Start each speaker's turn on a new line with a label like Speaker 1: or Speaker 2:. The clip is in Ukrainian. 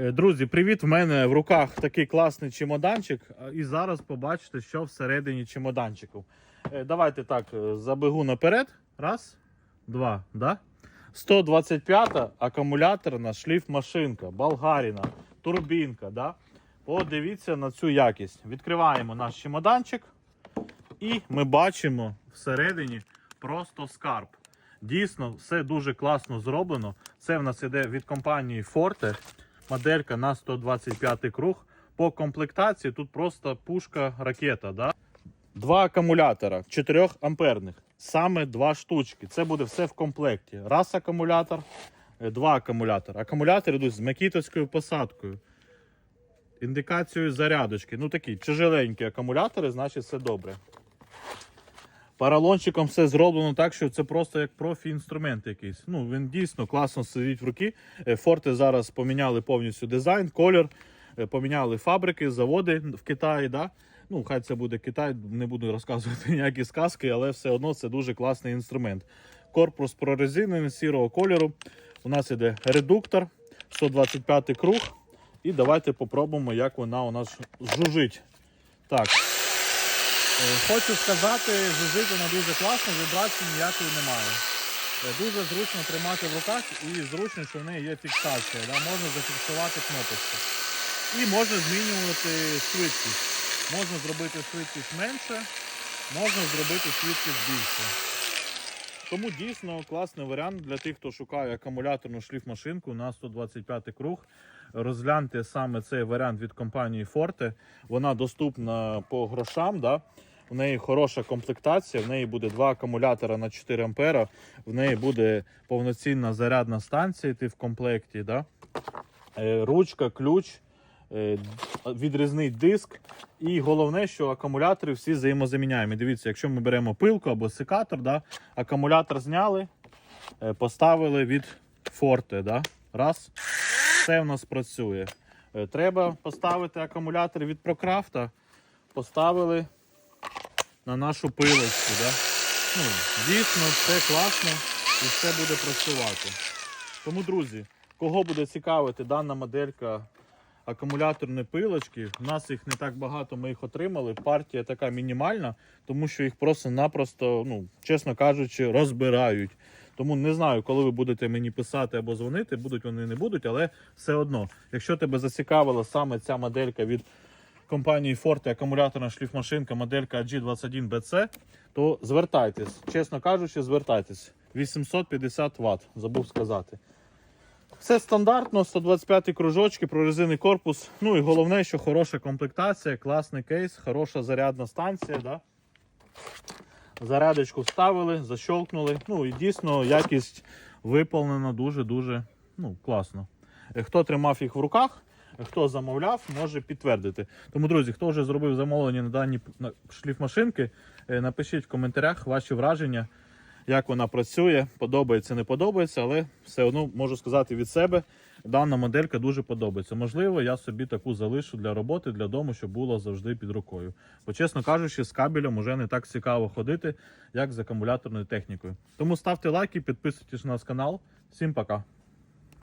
Speaker 1: Е, Друзі, привіт! В мене в руках такий класний чемоданчик. І зараз побачите, що всередині чемоданчику. Е, Давайте так, е, забегу наперед. Раз, два, да? 125 акумуляторна шліфмашинка, болгаріна, турбінка. Да? Подивіться на цю якість. Відкриваємо наш чемоданчик. І ми бачимо всередині просто скарб. Дійсно, все дуже класно зроблено. Це в нас іде від компанії Forte. Моделька на 125 круг. По комплектації тут просто пушка ракета. Да? Два акумулятора 4 амперних. Саме два штучки. Це буде все в комплекті. Раз акумулятор, е, два акумулятори. Акумулятори йдуть з макітовською посадкою. Індикацією зарядочки. Ну такі тяжеленькі акумулятори, значить все добре. Паралончиком все зроблено так, що це просто як профі-інструмент якийсь. Ну, він дійсно класно сидить в руки. Е, Форти зараз поміняли повністю дизайн, колір, е, поміняли фабрики, заводи в Китаї. Да? Ну, хай це буде Китай, не буду розказувати ніякі сказки, але все одно це дуже класний інструмент. Корпус прорезинений сірого кольору. У нас іде редуктор, 125 круг. І давайте попробуємо, як вона у нас жужить. Так. Е, Хочу сказати, жужить вона дуже класно, вібрацій ніякої немає. Е, Дуже зручно тримати в руках і зручно, що в неї є фіксація. Да? Можна зафіксувати кнопочку. І можна змінювати швидкість. Можна зробити швидкість менше, можна зробити швидкість більше. Тому дійсно класний варіант для тих, хто шукає акумуляторну шліфмашинку на 125 круг. Розгляньте саме цей варіант від компанії Forte. Вона доступна по грошам. Да? В неї хороша комплектація, в неї буде два акумулятора на 4 ампера, в неї буде повноцінна зарядна станція йти в комплекті. Да? Е, Ручка, ключ, е, відрізний диск. І головне, що акумулятори всі взаємозаміняємо. Дивіться, якщо ми беремо пилку або секатор, да, акумулятор зняли, е, поставили від Forte. Да? Раз. Все в нас працює. Треба поставити акумулятор від Procraft, поставили на нашу пилочку. Да? Ну, дійсно, все класно і все буде працювати. Тому, друзі, кого буде цікавити дана моделька акумуляторної пилочки, у нас їх не так багато, ми їх отримали. Партія така мінімальна, тому що їх просто-напросто, ну, чесно кажучи, розбирають. Тому не знаю, коли ви будете мені писати або дзвонити, будуть вони не будуть, але все одно, якщо тебе зацікавила саме ця моделька від компанії Forte, акумуляторна шліфмашинка, моделька G21BC, то звертайтесь. Чесно кажучи, звертайтесь. 850 Вт, забув сказати. Все стандартно, 125 кружочки, прорезинний корпус. Ну і головне, що хороша комплектація, класний кейс, хороша зарядна станція. Да? Зарядочку вставили, защолкнули. Ну і дійсно якість виповнена дуже-дуже ну, класно. Е, Хто тримав їх в руках, хто замовляв, може підтвердити. Тому, друзі, хто вже зробив замовлення на дані шліфмашинки, е, напишіть в коментарях ваші враження, як вона працює, подобається, не подобається, але все одно можу сказати від себе, дана моделька дуже подобається. Можливо, я собі таку залишу для роботи, для дому, щоб було завжди під рукою. Бо, чесно кажучи, з кабелем уже не так цікаво ходити, як з акумуляторною технікою. Тому ставте лайки, підписуйтесь на наш канал. Всім пока!